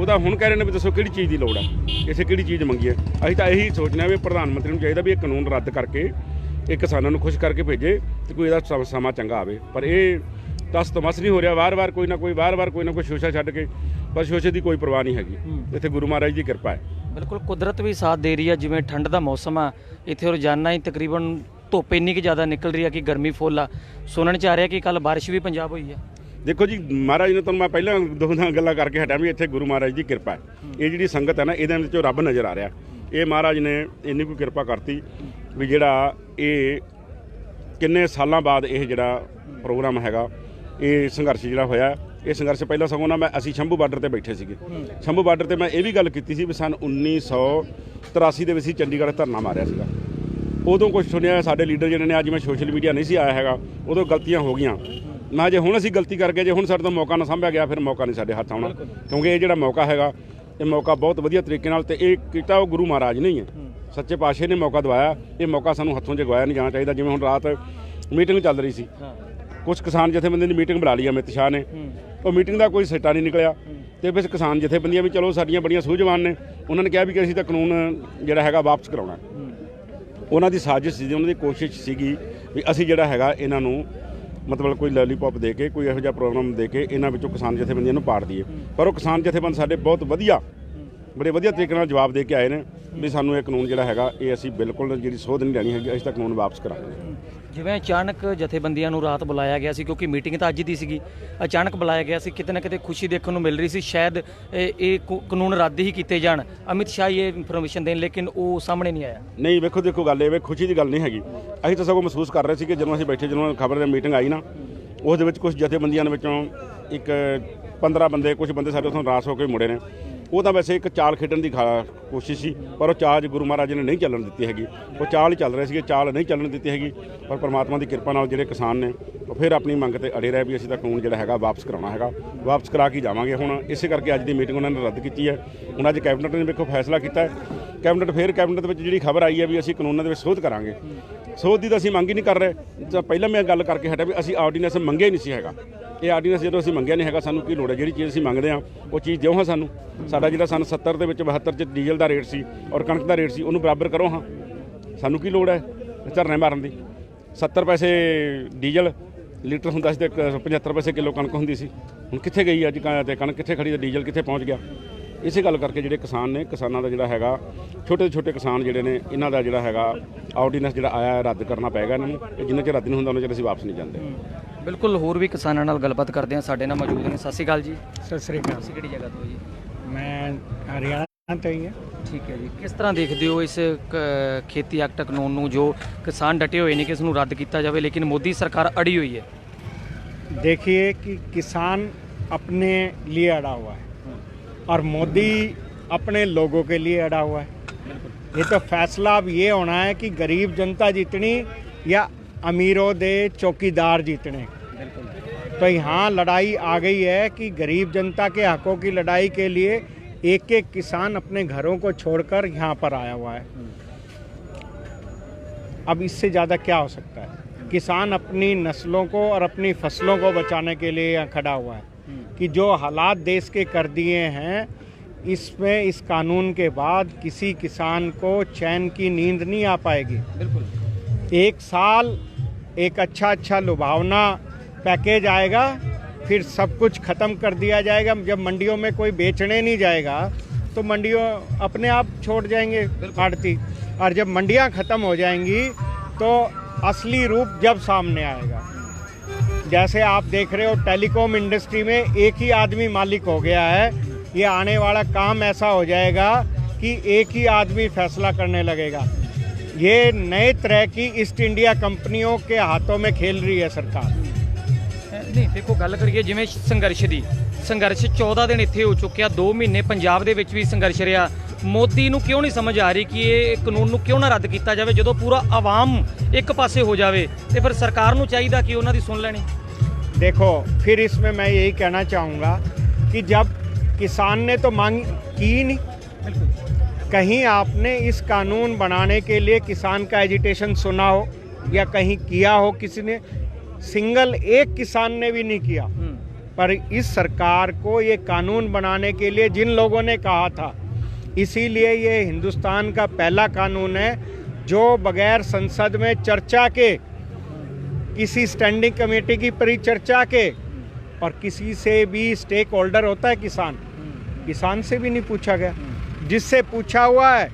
ਉਹਦਾ ਹੁਣ ਕਹਿ ਰਹੇ ਨੇ ਵੀ ਦੱਸੋ ਕਿਹੜੀ ਚੀਜ਼ ਦੀ ਲੋੜ ਹੈ ਇੱਥੇ ਕਿਹੜੀ ਚੀਜ਼ ਮੰਗੀ ਹੈ ਅਸੀਂ ਤਾਂ ਇਹੀ ਸੋਚਣਾ ਵੀ ਪ੍ਰਧਾਨ ਮੰਤਰੀ ਨੂੰ ਚਾਹੀਦਾ ਵੀ ਇਹ ਕਾਨੂੰਨ ਰੱਦ ਕਰਕੇ ਇਹ ਕਿਸਾਨਾਂ ਨੂੰ ਖੁਸ਼ ਕਰਕੇ ਭੇਜੇ ਤੇ ਕੋਈ ਇਹਦਾ ਸਮ- ਚੰਗਾ ਆਵੇ। ਪਰ ਇਹ ਤਸ ਤਮਸ ਨਹੀਂ ਹੋ ਰਿਹਾ। ਵਾਰ-ਵਾਰ ਕੋਈ ਨਾ ਕੋਈ ਵਾਰ-ਵਾਰ ਕੋਈ ਨਾ ਕੋਈ ਸ਼ੋਸ਼ਾ ਛੱਡ ਕੇ ਪਰ ਸ਼ੋਸ਼ੇ ਦੀ ਕੋਈ ਪਰਵਾਹ ਨਹੀਂ ਹੈਗੀ। ਇੱਥੇ ਗੁਰੂ ਮਹਾਰਾਜ ਦੀ ਕਿਰਪਾ ਹੈ। ਬਿਲਕੁਲ ਕੁਦਰਤ ਵੀ ਸਾਥ ਦੇ ਰਹੀ ਹੈ ਜਿਵੇਂ ਠੰਡ ਦਾ ਮੌਸਮ ਆ ਇੱਥੇ ਰੋਜ਼ਾਨਾ ਹੀ ਤਕਰੀਬਨ ਧੁੱਪ ਇੰਨੀ ਕਿ ਜ਼ਿਆਦਾ ਨਿਕਲ ਰਹੀ ਹੈ ਕਿ ਗਰਮੀ ਫੁੱਲ ਆ। ਸੁਣਨ ਚ ਆ ਰਿਹਾ ਕਿ ਕੱਲ ਬਾਰਿਸ਼ ਵੀ ਪੰਜਾਬ ਹੋਈ ਹੈ ਦੇਖੋ ਜੀ, ਮਹਾਰਾਜ ਨੇ ਤੁਹਾਨੂੰ ਮੈਂ ਪਹਿਲਾਂ ਦੋ ਦੋ ਗੱਲਾਂ ਕਰਕੇ ਹਟਿਆ ਵੀ ਇੱਥੇ ਗੁਰੂ ਮਹਾਰਾਜ ਦੀ ਕਿਰਪਾ ਹੈ। ਇਹ ਜਿਹੜੀ ਸੰਗਤ ਹੈ ਨਾ, ਇਹਦੇ ਵਿੱਚੋਂ ਰੱਬ ਨਜ਼ਰ ਆ ਰਿਹਾ। ਇਹ ਮਹਾਰਾਜ ਨੇ ਇੰਨੀ ਕੋਈ ਕਿਰਪਾ ਕਰਤੀ ਵੀ ਜਿਹੜਾ ਇਹ ਕਿੰਨੇ ਸਾਲਾਂ ਬਾਅਦ ਇਹ ਜਿਹੜਾ ਪ੍ਰੋਗਰਾਮ ਹੈਗਾ, ਇਹ ਸੰਘਰਸ਼ ਜਿਹੜਾ ਹੋਇਆ, ਇਹ ਸੰਘਰਸ਼ ਪਹਿਲਾਂ ਸਗੋਂ ਨਾ ਮੈਂ, ਅਸੀਂ ਸ਼ੰਭੂ ਬਾਰਡਰ ਤੇ ਬੈਠੇ ਸੀਗੇ। ਸ਼ੰਭੂ ਬਾਰਡਰ ਤੇ ਮੈਂ ਇਹ ਵੀ ਗੱਲ ਕੀਤੀ ਸੀ ਵੀ ਸਨ 1983 ਦੇ ਵਿੱਚ ਅਸੀਂ ਚੰਡੀਗੜ੍ਹ ਧਰਨਾ ਮਾਰਿਆ ਸੀਗਾ। ਉਦੋਂ ਕੁਝ ਸੁਣਿਆ ਸਾਡੇ ਲੀਡਰ ਜਿਹੜੇ ਨੇ, ਅੱਜ ਮੈਂ ਸੋਸ਼ਲ ਮੀਡੀਆ ਨਹੀਂ ਸੀ ਆਇਆ ਹੈਗਾ, ਉਦੋਂ ਗਲਤੀਆਂ ਹੋ ਗਈਆਂ। ਨਾ ਜੇ ਹੁਣ ਅਸੀਂ ਗਲਤੀ ਕਰ ਗਏ ਜੇ ਹੁਣ ਸਾਡੇ ਤੋਂ ਮੌਕਾ ਨਾ ਸੰਭਿਆ ਗਿਆ ਫਿਰ ਮੌਕਾ ਨਹੀਂ ਸਾਡੇ ਹੱਥ ਆਉਣਾ। ਕਿਉਂਕਿ ਇਹ ਜਿਹੜਾ ਮੌਕਾ ਹੈਗਾ ਇਹ ਮੌਕਾ ਬਹੁਤ ਵਧੀਆ ਤਰੀਕੇ ਨਾਲ ਤੇ ਇਹ ਕੀਤਾ ਉਹ ਗੁਰੂ ਮਹਾਰਾਜ ਨੇ ਹੀ ਹੈ। ਸੱਚੇ ਪਾਤਸ਼ਾਹ ਨੇ ਮੌਕਾ ਦਵਾਇਆ। ਇਹ ਮੌਕਾ ਸਾਨੂੰ ਹੱਥੋਂ 'ਚ ਗਵਾਇਆ ਨਹੀਂ ਜਾਣਾ ਚਾਹੀਦਾ ਜਿਵੇਂ ਹੁਣ ਰਾਤ ਮੀਟਿੰਗ ਚੱਲ ਰਹੀ ਸੀ। ਕੁਝ ਕਿਸਾਨ ਜਥੇਬੰਦੀ ਦੀ ਮੀਟਿੰਗ ਬੁਲਾ ਲਈ ਅਮਿਤ ਸ਼ਾਹ ਨੇ। ਉਹ ਮੀਟਿੰਗ ਦਾ ਕੋਈ ਸਿੱਟਾ ਨਹੀਂ ਨਿਕਲਿਆ। ਤੇ ਫਿਰ ਕਿਸਾਨ ਜਥੇਬੰਦੀਆਂ ਵੀ ਚਲੋ ਸਾਡੀਆਂ ਬੜੀਆਂ ਸੂਝਵਾਨ ਨੇ। ਉਹਨਾਂ ਨੇ ਕਿਹਾ ਵੀ ਕਿ ਅਸੀਂ ਤਾਂ ਕਾਨੂੰਨ ਜਿਹੜਾ ਹੈਗਾ ਵਾਪਸ ਕਰਾਉਣਾ। ਉਹਨਾਂ ਦੀ ਸਾਜ਼ਿਸ਼ ਸੀ ਉਹਨਾਂ ਦੀ ਕੋਸ਼ਿਸ਼ ਸੀਗੀ ਵੀ ਅਸੀਂ ਜਿਹੜਾ ਹੈਗਾ ਇਹਨਾਂ ਨੂੰ ਮਤਲਬ ਕੋਈ ਲੋਲੀਪੌਪ ਦੇ ਕੇ, ਕੋਈ ਇਹੋ ਜਿਹਾ ਪ੍ਰੋਗਰਾਮ ਦੇ ਕੇ ਇਹਨਾਂ ਵਿੱਚੋਂ ਕਿਸਾਨ ਜਥੇਬੰਦੀਆਂ ਨੂੰ ਪਾੜ ਦਈਏ। ਪਰ ਉਹ ਕਿਸਾਨ ਜਥੇਬੰਦ ਸਾਡੇ ਬਹੁਤ ਵਧੀਆ, ਬੜੇ ਵਧੀਆ ਤਰੀਕੇ ਨਾਲ ਜਵਾਬ ਦੇ ਕੇ ਆਏ ਨੇ ਵੀ ਸਾਨੂੰ ਇਹ ਕਾਨੂੰਨ ਜਿਹੜਾ ਹੈਗਾ, ਇਹ ਅਸੀਂ ਬਿਲਕੁਲ ਜਿਹੜੀ ਸੋਧ ਨਹੀਂ ਲੈਣੀ ਹੈਗੀ, ਅਸੀਂ ਤਾਂ ਕਾਨੂੰਨ ਵਾਪਸ ਕਰਾਂਗੇ। ਜਿਵੇਂ ਅਚਾਨਕ ਜਥੇਬੰਦੀਆਂ ਨੂੰ ਰਾਤ ਬੁਲਾਇਆ ਗਿਆ ਸੀ, ਕਿਉਂਕਿ ਮੀਟਿੰਗ ਤਾਂ ਅੱਜ ਦੀ ਸੀਗੀ, ਅਚਾਨਕ ਬੁਲਾਇਆ ਗਿਆ ਸੀ, ਕਿਤੇ ਨਾ ਕਿਤੇ ਖੁਸ਼ੀ ਦੇਖਣ ਨੂੰ ਮਿਲ ਰਹੀ ਸੀ, ਸ਼ਾਇਦ ਇਹ ਇਹ ਕਾਨੂੰਨ ਰੱਦ ਹੀ ਕੀਤੇ ਜਾਣ। ਅਮਿਤ ਸ਼ਾਹ ਹੀ ਇਹ ਇਨਫੋਰਮੇਸ਼ਨ ਦੇਣ, ਲੇਕਿਨ ਉਹ ਸਾਹਮਣੇ ਨਹੀਂ ਆਇਆ। ਨਹੀਂ, ਵੇਖੋ, ਦੇਖੋ, ਗੱਲ ਇਹ ਵੇ, ਖੁਸ਼ੀ ਦੀ ਗੱਲ ਨਹੀਂ ਹੈਗੀ। ਅਸੀਂ ਤਾਂ ਸਗੋਂ ਮਹਿਸੂਸ ਕਰ ਰਹੇ ਸੀ ਕਿ ਜਦੋਂ ਅਸੀਂ ਬੈਠੇ, ਜਦੋਂ ਖਬਰ ਦੀ ਮੀਟਿੰਗ ਆਈ ਨਾ ਉਸ ਦੇ ਵਿੱਚ ਕੁਝ ਜਥੇਬੰਦੀਆਂ ਦੇ ਵਿੱਚੋਂ ਇੱਕ 15 ਬੰਦੇ ਕੁਝ ਬੰਦੇ ਸਾਡੇ ਉੱਥੋਂ ਰਾਸ ਹੋ ਕੇ ਮੁੜੇ ਨੇ। ਉਹ ਤਾਂ ਵੈਸੇ ਇੱਕ ਚਾਲ ਖੇਡਣ ਦੀ ਖਾ- ਕੋਸ਼ਿਸ਼ ਸੀ, ਪਰ ਉਹ ਚਾਲ 'ਚ ਗੁਰੂ ਮਹਾਰਾਜ ਜੀ ਨੇ ਨਹੀਂ ਚੱਲਣ ਦਿੱਤੀ ਹੈਗੀ। ਉਹ ਚਾਲ ਹੀ ਚੱਲ ਰਹੇ ਸੀਗੇ, ਚਾਲ ਨਹੀਂ ਚੱਲਣ ਦਿੱਤੀ ਹੈਗੀ, ਪਰ ਪਰਮਾਤਮਾ ਦੀ ਕਿਰਪਾ ਨਾਲ ਜਿਹੜੇ ਕਿਸਾਨ ਨੇ, ਉਹ ਫਿਰ ਆਪਣੀ ਮੰਗ ਤੇ ਅੜੇ ਰਹੇ ਵੀ ਅਸੀਂ ਤਾਂ ਕਾਨੂੰਨ ਜਿਹੜਾ ਹੈਗਾ ਵਾਪਸ ਕਰਾਉਣਾ ਹੈਗਾ। ਵਾਪਸ ਕਰਾ ਕੇ ਜਾਵਾਂਗੇ। ਹੁਣ ਇਸੇ ਕਰਕੇ ਅੱਜ ਦੀ ਮੀਟਿੰਗ ਉਹਨਾਂ ਨੇ ਰੱਦ ਕੀਤੀ ਹੈ। ਹੁਣ ਅੱਜ ਕੈਬਨਿਟ ਨੇ ਵੇਖੋ ਫੈਸਲਾ ਕੀਤਾ ਹੈ। ਕੈਬਨਿਟ ਫਿਰ ਕੈਬਨਿਟ ਦੇ ਵਿੱਚ ਜਿਹੜੀ ਖਬਰ ਆਈ ਹੈ ਵੀ ਅਸੀਂ ਕਾਨੂੰਨਾਂ ਦੇ ਵਿੱਚ ਸੋਧ ਕਰਾਂਗੇ। ਸੋਧ ਦੀ ਤਾਂ ਅਸੀਂ ਮੰਗ ਹੀ ਨਹੀਂ ਕਰ ਰਹੇ। ਤਾਂ ਪਹਿਲਾਂ ਮੈਂ ਗੱਲ ਕਰਕੇ ਹਟਿਆ ਵੀ ਅਸੀਂ ਆਰਡੀਨੈਂਸ ਮੰਗੇ ਹੀ ਨਹੀਂ ਸੀ ਹੈਗਾ। ਇਹ ਆਰਡੀਨੈਂਸ ਜਦੋਂ ਅਸੀਂ ਮੰਗਿਆ ਨਹੀਂ ਹੈਗਾ, ਸਾਨੂੰ ਕੀ ਲੋੜ ਹੈ? ਜਿਹੜੀ ਚੀਜ਼ ਅਸੀਂ ਮੰਗਦੇ ਹਾਂ, ਉਹ ਚੀਜ਼ ਦਿਓ ਹਾਂ ਸਾਨੂੰ। ਸਾਡਾ ਜਿਹੜਾ ਸਨ 70 ਦੇ ਵਿੱਚ 72 ਚ ਡੀਜ਼ਲ ਦਾ ਰੇਟ ਸੀ ਔਰ ਕਣਕ ਦਾ ਰੇਟ ਸੀ, ਉਹਨੂੰ ਬਰਾਬਰ ਕਰੋ ਹਾਂ। ਸਾਨੂੰ ਕੀ ਲੋੜ ਹੈ ਧਰਨੇ ਮਾਰਨ ਦੀ? 70 ਪੈਸੇ ਡੀਜ਼ਲ, ਲੀਟਰ ਹੁੰਦਾ ਸੀ ਤੇ ਇੱਕ 75 ਪੈਸੇ ਕਿਲੋ ਕਣਕ ਹੁੰਦੀ ਸੀ। ਹੁਣ ਕਿੱਥੇ ਗਈ ਅੱਜ ਤੇ ਕਣਕ ਕਿੱਥੇ ਖੜੀ ਤੇ ਡੀਜ਼ਲ ਕਿੱਥੇ ਪਹੁੰਚ ਗਿਆ? ਇਸੇ ਗੱਲ ਕਰਕੇ ਜਿਹੜੇ ਕਿਸਾਨ ਨੇ, ਕਿਸਾਨਾਂ ਦਾ ਜਿਹੜਾ ਹੈਗਾ, ਛੋਟੇ ਛੋਟੇ ਕਿਸਾਨ ਜਿਹੜੇ ਨੇ, ਇਹਨਾਂ ਦਾ ਜਿਹੜਾ ਹੈਗਾ ਆਰਡੀਨੈਂਸ ਜਿਹੜਾ ਆਇਆ ਰੱਦ ਕਰਨਾ ਪਏਗਾ ਇਹਨਾਂ ਨੂੰ, ਤੇ ਜਿੰਨਾ ਚਿਰ ਰੱਦ ਨਹੀਂ ਹੁੰਦਾ, ਉਹਨਾਂ ਚਿਰ ਅਸੀਂ ਵਾਪਸ ਨਹੀਂ ਜਾਂਦੇ। ਬਿਲਕੁਲ ਹੋਰ ਵੀ ਕਿਸਾਨਾਂ ਨਾਲ ਗੱਲਬਾਤ ਕਰਦੇ ਹਾਂ ਸਾਡੇ ਨਾਲ ਮੌਜੂਦ ਨੇ ਸਤਿ ਸ਼੍ਰੀ ਅਕਾਲ ਜੀ ਸਤਿ ਸ੍ਰੀ ਅਕਾਲ ਤੁਸੀਂ ਕਿਹੜੀ ਜਗ੍ਹਾ ਤੋਂ ਜੀ ਮੈਂ ਹਰਿਆਣਾ ਤੋਂ ਹੀ ਹਾਂ ਠੀਕ ਹੈ ਜੀ ਕਿਸ ਤਰ੍ਹਾਂ ਦੇਖਦੇ ਹੋ ਇਸ ਕ- ਖੇਤੀ ਐਕਟ ਕਾਨੂੰਨ ਨੂੰ ਜੋ ਕਿਸਾਨ ਡਟੇ ਹੋਏ ਨੇ ਕਿ ਇਸ ਨੂੰ ਰੱਦ ਕੀਤਾ ਜਾਵੇ ਲੇਕਿਨ ਮੋਦੀ ਸਰਕਾਰ ਅੜੀ ਹੋਈ ਹੈ देखिए कि किसान अपने लिए अड़ा हुआ है और मोदी अपने लोगों के लिए अड़ा हुआ है ये तो फैसला अब ये होना है कि गरीब जनता जीतनी या अमीरों दे चौकीदार जीतने तो यहाँ लड़ाई आ गई है कि गरीब जनता के हकों की लड़ाई के लिए एक एक किसान अपने घरों को छोड़कर यहाँ पर आया हुआ है। अब इससे ज़्यादा क्या हो सकता है? किसान अपनी नस्लों को और अपनी फ़सलों को बचाने के लिए यहाँ खड़ा हुआ है कि जो हालात देश के कर दिए हैं इसमें इस कानून के बाद किसी किसान को चैन की नींद नहीं आ पाएगी। बिल्कुल। एक साल एक अच्छा अच्छा लुभावना पैकेज आएगा फिर सब कुछ ख़त्म कर दिया जाएगा। जब मंडियों में कोई बेचने नहीं जाएगा तो मंडियों अपने आप छोड़ जाएँगे आड़ती और जब मंडियाँ ख़त्म हो जाएँगी तो असली रूप जब सामने आएगा। जैसे आप देख रहे हो टेलीकॉम इंडस्ट्री में एक ही आदमी मालिक हो गया है। ये आने वाला काम ऐसा हो जाएगा कि एक ही आदमी फैसला करने लगेगा। ये नए तरह की ईस्ट इंडिया कंपनियों के हाथों में खेल रही है सरकार। ਨਹੀਂ ਦੇਖੋ ਗੱਲ ਕਰੀਏ ਜਿਵੇਂ ਸੰਘਰਸ਼ ਦੀ ਸੰਘਰਸ਼ 14 ਦਿਨ ਇੱਥੇ ਹੋ ਚੁੱਕਿਆ 2 ਮਹੀਨੇ ਪੰਜਾਬ ਦੇ ਵਿੱਚ ਵੀ ਸੰਘਰਸ਼ ਰਿਹਾ ਮੋਦੀ ਨੂੰ ਕਿਉਂ ਨਹੀਂ ਸਮਝ ਆ ਰਹੀ ਕਿ ਇਹ ਕਾਨੂੰਨ ਨੂੰ ਕਿਉਂ ਨਾ ਰੱਦ ਕੀਤਾ ਜਾਵੇ ਜਦੋਂ ਪੂਰਾ ਆਵਾਮ ਇੱਕ ਪਾਸੇ ਹੋ ਜਾਵੇ ਤੇ ਫਿਰ ਸਰਕਾਰ ਨੂੰ ਚਾਹੀਦਾ ਕਿ ਉਹਨਾਂ ਦੀ ਸੁਣ ਲੈਣੀ देखो फिर इसमें मैं यही कहना चाहूँगा कि जब किसान ने तो मांग की ही नहीं कहीं आपने इस कानून बनाने के लिए किसान का एजिटेशन सुना हो या कहीं किया हो किसी ने सिंगल एक किसान ने भी नहीं किया। पर इस सरकार को ये कानून बनाने के लिए जिन लोगों ने कहा था इसीलिए ये हिंदुस्तान का पहला कानून है जो बगैर संसद में चर्चा के किसी स्टैंडिंग कमेटी की परिचर्चा के और किसी से भी स्टेक होल्डर होता है किसान। किसान से भी नहीं पूछा गया। जिससे पूछा हुआ है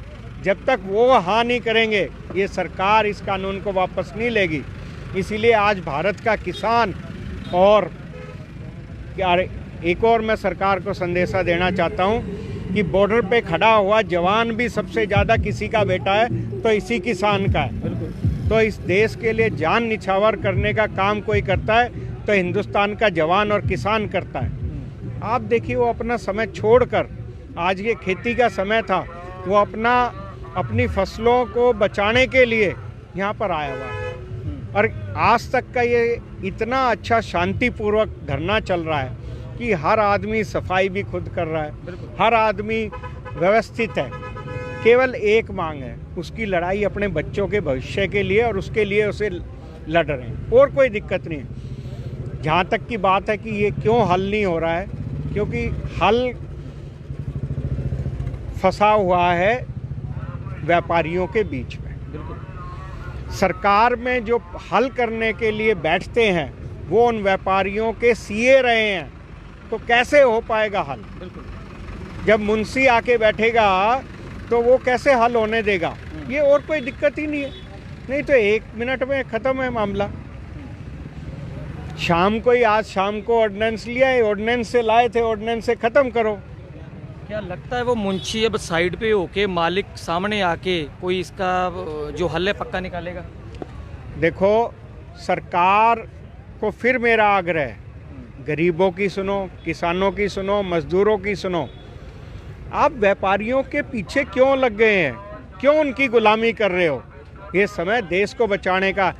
जब तक वो हाँ नहीं करेंगे ये सरकार इस कानून को वापस नहीं लेगी। इसीलिए आज भारत का किसान और एक और मैं सरकार को संदेशा देना चाहता हूँ कि बॉर्डर पे खड़ा हुआ जवान भी सबसे ज़्यादा किसी का बेटा है तो इसी किसान का है। तो इस देश के लिए जान निछावर करने का काम कोई करता है तो हिंदुस्तान का जवान और किसान करता है। आप देखिए वो अपना समय छोड़कर आज ये खेती का समय था वो अपना अपनी फ़सलों को बचाने के लिए यहाँ पर आया हुआ है। और आज तक का ये इतना अच्छा शांतिपूर्वक धरना चल रहा है कि हर आदमी सफ़ाई भी खुद कर रहा है। हर आदमी व्यवस्थित है। केवल एक मांग है उसकी लड़ाई अपने बच्चों के भविष्य के लिए और उसके लिए उसे लड़ रहे हैं। और कोई दिक्कत नहीं है। जहाँ तक की बात है कि ये क्यों हल नहीं हो रहा है क्योंकि हल फंसा हुआ है व्यापारियों के बीच। सरकार में जो हल करने के लिए बैठते हैं वो उन व्यापारियों के सीए रहे हैं तो कैसे हो पाएगा हल? जब मुंशी आके बैठेगा तो वो कैसे हल होने देगा? ये और कोई दिक्कत ही नहीं है। नहीं तो एक मिनट में ख़त्म है मामला। शाम को ही आज शाम को ऑर्डिनेंस लिया है ऑर्डिनेंस से लाए थे ऑर्डिनेंस से ख़त्म करो। क्या लगता है वो मुंशी अब साइड पे होके मालिक सामने आके कोई इसका जो हल है पक्का निकालेगा? देखो सरकार को फिर मेरा आग्रह है। गरीबों की सुनो किसानों की सुनो मजदूरों की सुनो। आप व्यापारियों के पीछे क्यों लग गए हैं? क्यों उनकी गुलामी कर रहे हो? ये समय देश को बचाने का।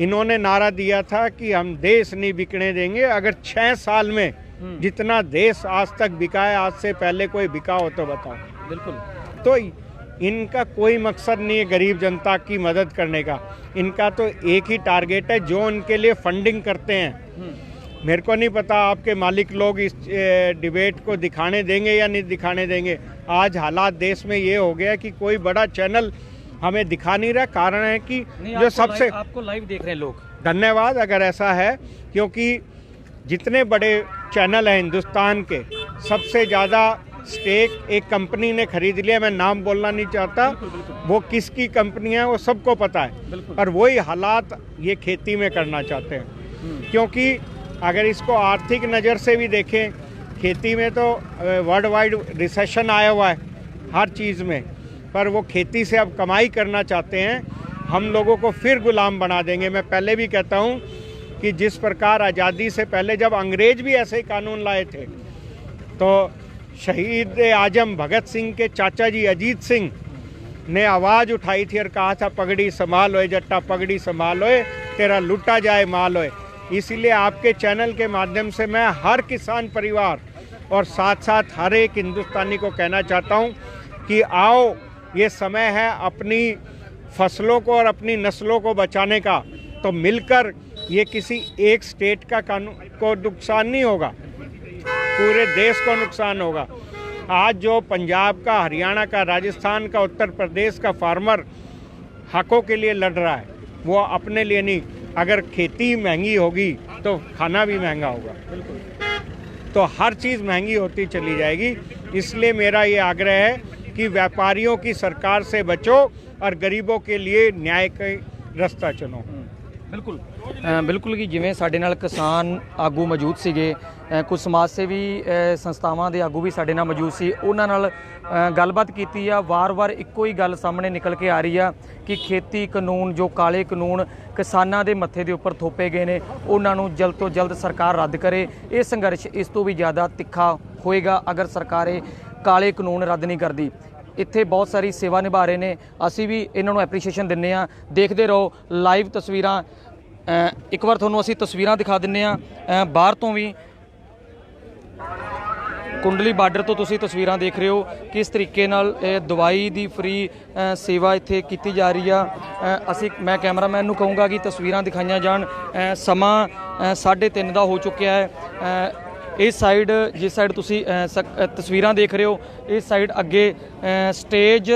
इन्होंने नारा दिया था कि हम देश नहीं बिकने देंगे। अगर छः साल में जितना देश आज तक बिका है आज से पहले कोई बिका हो तो बताओ। बिल्कुल। तो इनका कोई मकसद नहीं है गरीब जनता की मदद करने का। इनका तो एक ही टारगेट है जो उनके लिए फंडिंग करते हैं। मेरे को नहीं पता आपके मालिक लोग इस डिबेट को दिखाने देंगे या नहीं दिखाने देंगे। आज हालात देश में ये हो गया कि कोई बड़ा चैनल हमें दिखा नहीं रहा। कारण है कि जो सबसे आपको लाइव देख रहे हैं लोग। धन्यवाद अगर ऐसा है क्योंकि जितने बड़े चैनल हैं हिंदुस्तान के सबसे ज़्यादा स्टेक एक कंपनी ने खरीद लिया। मैं नाम बोलना नहीं चाहता वो किसकी कंपनी है वो सबको पता है। पर वही हालात ये खेती में करना चाहते हैं। क्योंकि अगर इसको आर्थिक नज़र से भी देखें खेती में तो वर्ल्ड वाइड रिसेशन आया हुआ है हर चीज़ में। पर वो खेती से अब कमाई करना चाहते हैं हम लोगों को फिर गुलाम बना देंगे। मैं पहले भी कहता हूँ कि जिस प्रकार आज़ादी से पहले जब अंग्रेज़ भी ऐसे कानून लाए थे तो शहीद आज़म भगत सिंह के चाचा जी अजीत सिंह ने आवाज़ उठाई थी और कहा था, पगड़ी संभाल होए जट्टा, पगड़ी संभाल होए तेरा लुटा जाए माल होए इसीलिए आपके चैनल के माध्यम से मैं हर किसान परिवार और साथ साथ हर एक हिंदुस्तानी को कहना चाहता हूँ कि आओ, ये समय है अपनी फ़सलों को और अपनी नस्लों को बचाने का। तो मिलकर ये किसी एक स्टेट का कानून को नुकसान नहीं होगा। पूरे देश को नुकसान होगा। आज जो पंजाब का, हरियाणा का, राजस्थान का, उत्तर प्रदेश का फार्मर हकों के लिए लड़ रहा है, वो अपने लिए नहीं। अगर खेती महँगी होगी तो खाना भी महँगा होगा। तो हर चीज़ महँगी होती चली जाएगी। इसलिए मेरा ये आग्रह है कि व्यापारियों की सरकार से बचो और गरीबों के लिए न्याय का रास्ता चुनो। ਬਿਲਕੁਲ। ਬਿਲਕੁਲ ਕਿ ਜਿਵੇਂ ਸਾਡੇ ਨਾਲ ਕਿਸਾਨ ਆਗੂ ਮੌਜੂਦ ਸੀਗੇ ਅ, ਕੁਝ ਸਮਾਜ ਸੇਵੀ ਸੰਸਥਾਵਾਂ ਦੇ ਆਗੂ ਵੀ ਸਾਡੇ ਨਾਲ ਮੌਜੂਦ ਸੀ ਉਹਨਾਂ ਨਾਲ ਗੱਲਬਾਤ ਕੀਤੀ ਆ। ਵਾਰ-ਵਾਰ ਇੱਕੋ ਹੀ ਗੱਲ ਸਾਹਮਣੇ ਨਿਕਲ ਕੇ ਆ ਰਹੀ ਆ ਕਿ ਖੇਤੀ ਕਾਨੂੰਨ ਜੋ ਕਾਲੇ ਕਾਨੂੰਨ ਕਿਸਾਨਾਂ ਦੇ ਮੱਥੇ ਦੇ ਉੱਪਰ ਥੋਪੇ ਗਏ ਨੇ ਉਹਨਾਂ ਨੂੰ ਜਲਦ ਤੋਂ ਜਲਦ ਸਰਕਾਰ ਰੱਦ ਕਰੇ। ਇਹ ਸੰਘਰਸ਼ ਇਸ ਤੋਂ ਵੀ ਜ਼ਿਆਦਾ ਤਿੱਖਾ ਹੋਏਗਾ ਅਗਰ ਸਰਕਾਰ ਇਹ ਕਾਲੇ ਕਾਨੂੰਨ ਰੱਦ ਨਹੀਂ ਕਰਦੀ। ਇੱਥੇ ਬਹੁਤ ਸਾਰੀ ਸੇਵਾ ਨਿਭਾ ਰਹੇ ਨੇ। ਅਸੀਂ ਵੀ ਇਹਨਾਂ ਨੂੰ ਐਪਰੀਸ਼ੀਏਸ਼ਨ ਦਿੰਨੇ ਆ ਦੇਖਦੇ ਰਹੋ ਲਾਈਵ ਤਸਵੀਰਾਂ ਇੱਕ ਵਾਰ ਤੁਹਾਨੂੰ ਅਸੀਂ ਤਸਵੀਰਾਂ ਦਿਖਾ ਦਿੰਨੇ ਆ ਬਾਹਰ ਤੋਂ ਵੀ। ਕੁੰਡਲੀ ਬਾਰਡਰ ਤੋਂ ਤੁਸੀਂ ਤਸਵੀਰਾਂ ਦੇਖ ਰਹੇ ਹੋ ਕਿਸ ਤਰੀਕੇ ਨਾਲ ਇਹ ਦਵਾਈ ਦੀ ਫ੍ਰੀ ਸੇਵਾ ਇੱਥੇ ਕੀਤੀ ਜਾ ਰਹੀ ਆ। ਅਸੀਂ ਮੈਂ ਕੈਮਰਾਮੈਨ ਨੂੰ ਕਹੂੰਗਾ ਕਿ ਤਸਵੀਰਾਂ ਦਿਖਾਈਆਂ ਜਾਣ। ਅ, ਸਮਾਂ 3:30 ਦਾ ਹੋ ਚੁੱਕਿਆ ਹੈ। ਅ, ਇਸ ਸਾਈਡ ਜਿਸ ਸਾਈਡ ਤੁਸੀਂ ਅ, ਤਸਵੀਰਾਂ ਦੇਖ ਰਹੇ ਹੋ ਇਸ ਸਾਈਡ ਅੱਗੇ ਸਟੇਜ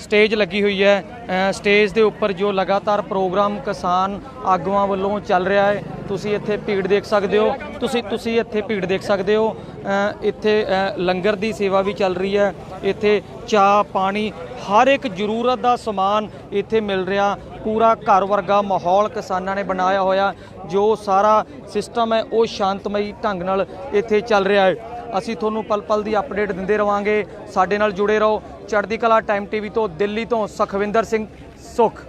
ਸਟੇਜ ਲੱਗੀ ਹੋਈ ਹੈ। ਸਟੇਜ ਦੇ ਉੱਪਰ ਜੋ ਲਗਾਤਾਰ ਪ੍ਰੋਗਰਾਮ ਕਿਸਾਨ ਆਗੂਆਂ ਵੱਲੋਂ ਚੱਲ ਰਿਹਾ ਹੈ, ਤੁਸੀਂ ਇੱਥੇ ਭੀੜ ਦੇਖ ਸਕਦੇ ਹੋ। ਤੁਸੀਂ ਤੁਸੀਂ ਇੱਥੇ ਭੀੜ ਦੇਖ ਸਕਦੇ ਹੋ। ਇੱਥੇ ਲੰਗਰ ਦੀ ਸੇਵਾ ਵੀ ਚੱਲ ਰਹੀ ਹੈ। ਇੱਥੇ ਚਾਹ, ਪਾਣੀ, ਹਰ ਇੱਕ ਜ਼ਰੂਰਤ ਦਾ ਸਮਾਨ ਇੱਥੇ ਮਿਲ ਰਿਹਾ। ਪੂਰਾ ਘਰ ਵਰਗਾ ਮਾਹੌਲ ਕਿਸਾਨਾਂ ਨੇ ਬਣਾਇਆ ਹੋਇਆ। ਜੋ ਸਾਰਾ ਸਿਸਟਮ ਹੈ, ਉਹ ਸ਼ਾਂਤਮਈ ਢੰਗ ਨਾਲ ਇੱਥੇ ਚੱਲ ਰਿਹਾ ਹੈ। ਅਸੀਂ ਤੁਹਾਨੂੰ ਪਲ ਪਲ ਦੀ ਅਪਡੇਟ ਦਿੰਦੇ ਰਵਾਂਗੇ। ਸਾਡੇ ਨਾਲ ਜੁੜੇ ਰਹੋ। ਚੜ੍ਹਦੀ ਕਲਾ ਟਾਈਮ ਟੀਵੀ ਤੋਂ, ਦਿੱਲੀ ਤੋਂ ਸਖਵਿੰਦਰ ਸਿੰਘ, ਸੁਖ।